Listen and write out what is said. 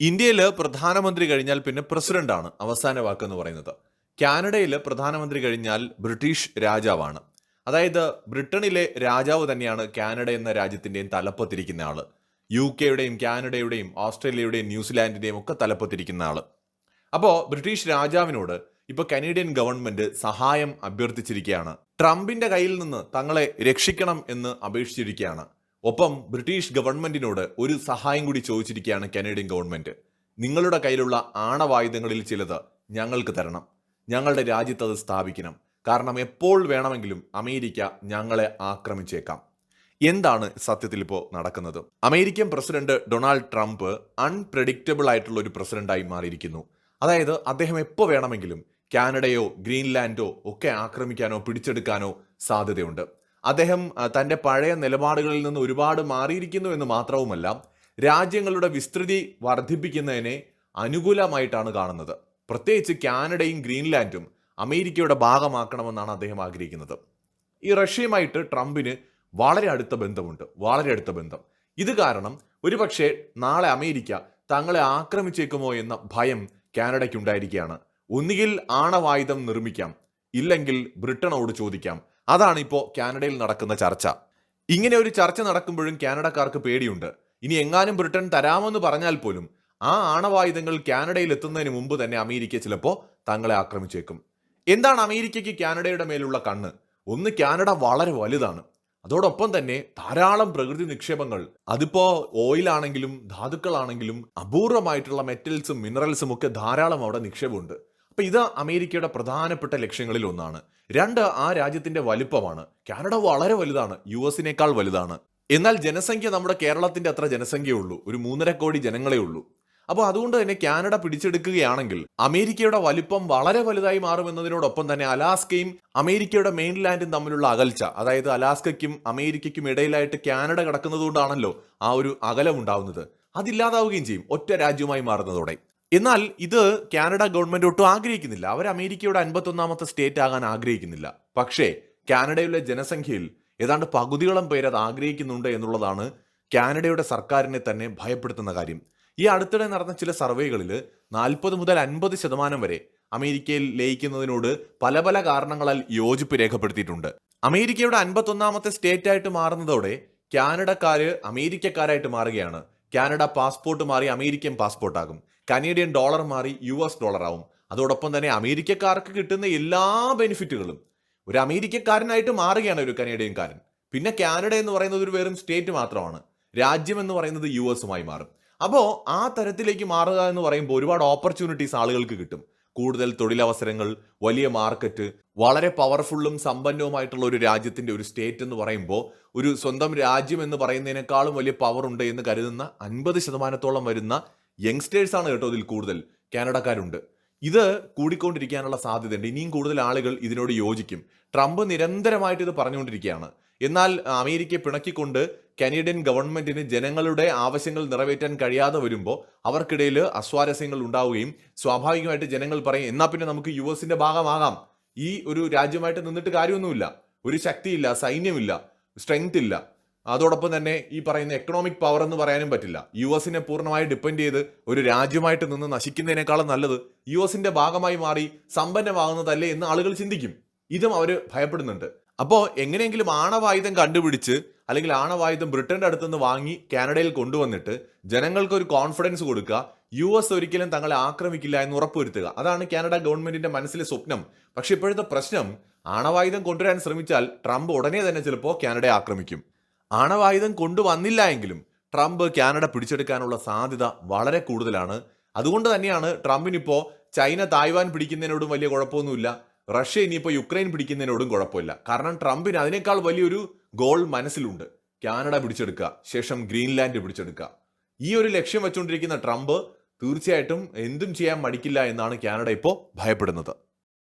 ഇന്ത്യയിൽ പ്രധാനമന്ത്രി കഴിഞ്ഞാൽ പിന്നെ പ്രസിഡന്റാണ് അവസാന വാക്ക് എന്ന് പറയുന്നത്. കാനഡയിൽ പ്രധാനമന്ത്രി കഴിഞ്ഞാൽ ബ്രിട്ടീഷ് രാജാവാണ്. അതായത് ബ്രിട്ടനിലെ രാജാവ് തന്നെയാണ് കാനഡ എന്ന രാജ്യത്തിന്റെയും തലപ്പത്തിരിക്കുന്ന ആൾ. യു കെയുടെയും കാനഡയുടെയും ഓസ്ട്രേലിയയുടെയും ന്യൂസിലാൻഡിന്റെയും ഒക്കെ തലപ്പത്തിരിക്കുന്ന ആൾ. അപ്പോൾ ബ്രിട്ടീഷ് രാജാവിനോട് ഇപ്പോൾ കനേഡിയൻ ഗവൺമെന്റ് സഹായം അഭ്യർത്ഥിച്ചിരിക്കുകയാണ് ട്രംപിന്റെ കയ്യിൽ നിന്ന് തങ്ങളെ രക്ഷിക്കണം എന്ന് അപേക്ഷിച്ചിരിക്കുകയാണ് ഒപ്പം ബ്രിട്ടീഷ് ഗവൺമെന്റിനോട് ഒരു സഹായം കൂടി ചോദിച്ചിരിക്കുകയാണ് കനേഡിയൻ ഗവൺമെന്റ്. നിങ്ങളുടെ കയ്യിലുള്ള ആണവായുധങ്ങളിൽ ചിലത് ഞങ്ങൾക്ക് തരണം. ഞങ്ങളുടെ രാജ്യത്ത് അത് സ്ഥാപിക്കണം. കാരണം എപ്പോൾ വേണമെങ്കിലും അമേരിക്ക ഞങ്ങളെ ആക്രമിച്ചേക്കാം. എന്താണ് സത്യത്തിൽ ഇപ്പോൾ നടക്കുന്നത്? American president Donald Trump unpredictable ആയിട്ടുള്ള ഒരു പ്രസിഡന്റായി മാറിയിരിക്കുന്നു. അതായത് അദ്ദേഹം എപ്പോൾ വേണമെങ്കിലും കാനഡയോ ഗ്രീൻലാൻഡോ ഒക്കെ ആക്രമിക്കാനോ പിടിച്ചെടുക്കാനോ സാധ്യതയുണ്ട്. അദ്ദേഹം തന്റെ പഴയ നിലപാടുകളിൽ നിന്ന് ഒരുപാട് മാറിയിരിക്കുന്നു എന്ന് മാത്രവുമല്ല രാജ്യങ്ങളുടെ വിസ്തൃതി വർദ്ധിപ്പിക്കുന്നതിനെ അനുകൂലമായിട്ടാണ് കാണുന്നത്. പ്രത്യേകിച്ച് കാനഡയും ഗ്രീൻലാൻഡും അമേരിക്കയുടെ ഭാഗമാക്കണമെന്നാണ് അദ്ദേഹം ആഗ്രഹിക്കുന്നത്. ഈ റഷ്യയുമായിട്ട് ട്രംപിന് വളരെ അടുത്ത ബന്ധമുണ്ട് വളരെ അടുത്ത ബന്ധം. ഇത് കാരണം ഒരുപക്ഷെ നാളെ അമേരിക്ക തങ്ങളെ ആക്രമിച്ചേക്കുമോ എന്ന ഭയം കാനഡയ്ക്കുണ്ടായിരിക്കുകയാണ്. ഒന്നുകിൽ ആണവായുധം നിർമ്മിക്കാം ഇല്ലെങ്കിൽ ബ്രിട്ടനോട് ചോദിക്കാം അതാണ് ഇപ്പോൾ കാനഡയിൽ നടക്കുന്ന ചർച്ച. ഇങ്ങനെ ഒരു ചർച്ച നടക്കുമ്പോഴും കാനഡക്കാർക്ക് പേടിയുണ്ട്. ഇനി എങ്ങാനും ബ്രിട്ടൻ തരാമെന്ന് പറഞ്ഞാൽ പോലും ആ ആണവായുധങ്ങൾ കാനഡയിൽ എത്തുന്നതിന് മുമ്പ് തന്നെ അമേരിക്ക ചിലപ്പോൾ തങ്ങളെ ആക്രമിച്ചേക്കും. എന്താണ് അമേരിക്കയ്ക്ക് കാനഡയുടെ മേലുള്ള കണ്ണ്? ഒന്ന് കാനഡ വളരെ വലുതാണ്. അതോടൊപ്പം തന്നെ ധാരാളം പ്രകൃതി നിക്ഷേപങ്ങൾ. അതിപ്പോ ഓയിൽ ആണെങ്കിലും ധാതുക്കളാണെങ്കിലും അപൂർവമായിട്ടുള്ള മെറ്റൽസും മിനറൽസും ഒക്കെ ധാരാളം അവിടെ നിക്ഷേപമുണ്ട്. അപ്പൊ ഇത് അമേരിക്കയുടെ പ്രധാനപ്പെട്ട ലക്ഷ്യങ്ങളിൽ ഒന്നാണ്. രണ്ട് ആ രാജ്യത്തിന്റെ വലുപ്പമാണ്. കാനഡ വളരെ വലുതാണ്. യു എസിനേക്കാൾ വലുതാണ്. എന്നാൽ ജനസംഖ്യ നമ്മുടെ കേരളത്തിന്റെ അത്ര ജനസംഖ്യയുള്ളൂ ഒരു മൂന്നര കോടി ജനങ്ങളെ ഉള്ളൂ. അപ്പോൾ അതുകൊണ്ട് തന്നെ കാനഡ പിടിച്ചെടുക്കുകയാണെങ്കിൽ അമേരിക്കയുടെ വലിപ്പം വളരെ വലുതായി മാറുമെന്നതിനോടൊപ്പം തന്നെ അലാസ്കയും അമേരിക്കയുടെ മെയിൻലാൻഡും തമ്മിലുള്ള അകൽച്ച അതായത് അലാസ്കയ്ക്കും അമേരിക്കയ്ക്കും ഇടയിലായിട്ട് കാനഡ കിടക്കുന്നതുകൊണ്ടാണല്ലോ ആ ഒരു അകലം ഉണ്ടാവുന്നത്. അതില്ലാതാവുകയും ചെയ്യും. ഒറ്റ രാജ്യമായി മാറുന്നതോടെ. എന്നാൽ ഇത് കാനഡ ഗവൺമെന്റ് ഒട്ടും ആഗ്രഹിക്കുന്നില്ല. അവർ അമേരിക്കയുടെ അൻപത്തൊന്നാമത്തെ സ്റ്റേറ്റ് ആകാൻ ആഗ്രഹിക്കുന്നില്ല. പക്ഷേ കാനഡയിലെ ജനസംഖ്യയിൽ ഏതാണ്ട് പകുതിയോളം പേര് അത് ആഗ്രഹിക്കുന്നുണ്ട് എന്നുള്ളതാണ് കാനഡയുടെ സർക്കാരിനെ തന്നെ ഭയപ്പെടുത്തുന്ന കാര്യം. ഈ അടുത്തിടെ നടന്ന ചില സർവേകളിൽ നാൽപ്പത് മുതൽ അൻപത് ശതമാനം വരെ അമേരിക്കയിൽ ലയിക്കുന്നതിനോട് പല പല കാരണങ്ങളാൽ യോജിപ്പ് രേഖപ്പെടുത്തിയിട്ടുണ്ട്. അമേരിക്കയുടെ അൻപത്തൊന്നാമത്തെ സ്റ്റേറ്റ് ആയിട്ട് മാറുന്നതോടെ കാനഡക്കാര് അമേരിക്കക്കാരായിട്ട് മാറുകയാണ്. കാനഡ പാസ്പോർട്ട് മാറി അമേരിക്കൻ പാസ്പോർട്ട് ആകും കനേഡിയൻ ഡോളർ മാറി യു എസ് ഡോളർ ആവും അതോടൊപ്പം തന്നെ അമേരിക്കക്കാർക്ക് കിട്ടുന്ന എല്ലാ ബെനിഫിറ്റുകളും ഒരു അമേരിക്കക്കാരനായിട്ട് മാറുകയാണ് ഒരു കനേഡിയൻകാരൻ. പിന്നെ കാനഡ എന്ന് പറയുന്നത് ഒരു വെറും സ്റ്റേറ്റ് മാത്രമാണ്. രാജ്യം എന്ന് പറയുന്നത് യു എസുമായി മാറും. അപ്പോൾ ആ തരത്തിലേക്ക് മാറുക എന്ന് പറയുമ്പോൾ ഒരുപാട് ഓപ്പർച്യൂണിറ്റീസ് ആളുകൾക്ക് കിട്ടും. കൂടുതൽ തൊഴിലവസരങ്ങൾ വലിയ മാർക്കറ്റ് വളരെ പവർഫുള്ളും സമ്പന്നവുമായിട്ടുള്ള ഒരു രാജ്യത്തിന്റെ ഒരു സ്റ്റേറ്റ് എന്ന് പറയുമ്പോൾ ഒരു സ്വന്തം രാജ്യം എന്ന് പറയുന്നതിനേക്കാളും വലിയ പവർ ഉണ്ട് എന്ന് കരുതുന്ന അൻപത് ശതമാനത്തോളം വരുന്ന യങ്സ്റ്റേഴ്സ് ആണ് കേട്ടോ ഇതിൽ കൂടുതൽ. കാനഡക്കാരുണ്ട്. ഇത് കൂടിക്കൊണ്ടിരിക്കാനുള്ള സാധ്യതയുണ്ട്. ഇനിയും കൂടുതൽ ആളുകൾ ഇതിനോട് യോജിക്കും. ട്രംപ് നിരന്തരമായിട്ട് ഇത് പറഞ്ഞുകൊണ്ടിരിക്കുകയാണ്. എന്നാൽ അമേരിക്കയെ പിണക്കിക്കൊണ്ട് കനേഡിയൻ ഗവൺമെന്റിന് ജനങ്ങളുടെ ആവശ്യങ്ങൾ നിറവേറ്റാൻ കഴിയാതെ വരുമ്പോൾ അവർക്കിടയിൽ അസ്വാരസ്യങ്ങൾ ഉണ്ടാവുകയും സ്വാഭാവികമായിട്ട് ജനങ്ങൾ പറയും എന്നാൽ പിന്നെ നമുക്ക് യു എസിന്റെ ഭാഗമാകാം. ഈ ഒരു രാജ്യമായിട്ട് നിന്നിട്ട് കാര്യമൊന്നുമില്ല. ഒരു ശക്തിയില്ല സൈന്യമില്ല സ്ട്രെങ്ത് ഇല്ല. അതോടൊപ്പം തന്നെ ഈ പറയുന്ന എക്കണോമിക് പവർ എന്ന് പറയാനും പറ്റില്ല. യു എസിനെ പൂർണമായി ഡിപ്പെൻഡ് ചെയ്ത് ഒരു രാജ്യമായിട്ട് നിന്ന് നശിക്കുന്നതിനേക്കാളും നല്ലത് യു എസിന്റെ ഭാഗമായി മാറി സമ്പന്നമാകുന്നതല്ലേ എന്ന് ആളുകൾ ചിന്തിക്കും. ഇതും അവർ ഭയപ്പെടുന്നുണ്ട്. അപ്പോൾ എങ്ങനെയെങ്കിലും ആണവായുധം കണ്ടുപിടിച്ച് അല്ലെങ്കിൽ ആണവായുധം ബ്രിട്ടന്റെ അടുത്തുനിന്ന് വാങ്ങി കാനഡയിൽ കൊണ്ടുവന്നിട്ട് ജനങ്ങൾക്ക് ഒരു കോൺഫിഡൻസ് കൊടുക്കുക. യു എസ് ഒരിക്കലും തങ്ങളെ ആക്രമിക്കില്ല എന്ന് ഉറപ്പുവരുത്തുക. അതാണ് കാനഡ ഗവൺമെന്റിന്റെ മനസ്സിലെ സ്വപ്നം. പക്ഷെ ഇപ്പോഴത്തെ പ്രശ്നം ആണവായുധം കൊണ്ടുവരാൻ ശ്രമിച്ചാൽ ട്രംപ് ഉടനെ തന്നെ ചിലപ്പോൾ കാനഡയെ ആക്രമിക്കും. ആണവായുധം കൊണ്ടുവന്നില്ല എങ്കിലും ട്രംപ് കാനഡ പിടിച്ചെടുക്കാനുള്ള സാധ്യത വളരെ കൂടുതലാണ്. അതുകൊണ്ട് തന്നെയാണ് ട്രംപിനിപ്പോ ചൈന തായ്വാൻ പിടിക്കുന്നതിനോടും വലിയ കുഴപ്പമൊന്നുമില്ല. റഷ്യ ഇനിയിപ്പോൾ യുക്രൈൻ പിടിക്കുന്നതിനോടും കുഴപ്പമില്ല. കാരണം ട്രംപിന് അതിനേക്കാൾ വലിയൊരു ഗോൾ മനസ്സിലുണ്ട്. കാനഡ പിടിച്ചെടുക്കുക. ശേഷം ഗ്രീൻലാൻഡ് പിടിച്ചെടുക്കുക. ഈ ഒരു ലക്ഷ്യം വെച്ചുകൊണ്ടിരിക്കുന്ന ട്രംപ് തീർച്ചയായിട്ടും എന്തും ചെയ്യാൻ മടിക്കില്ല എന്നാണ് കാനഡ ഇപ്പോൾ ഭയപ്പെടുന്നത്.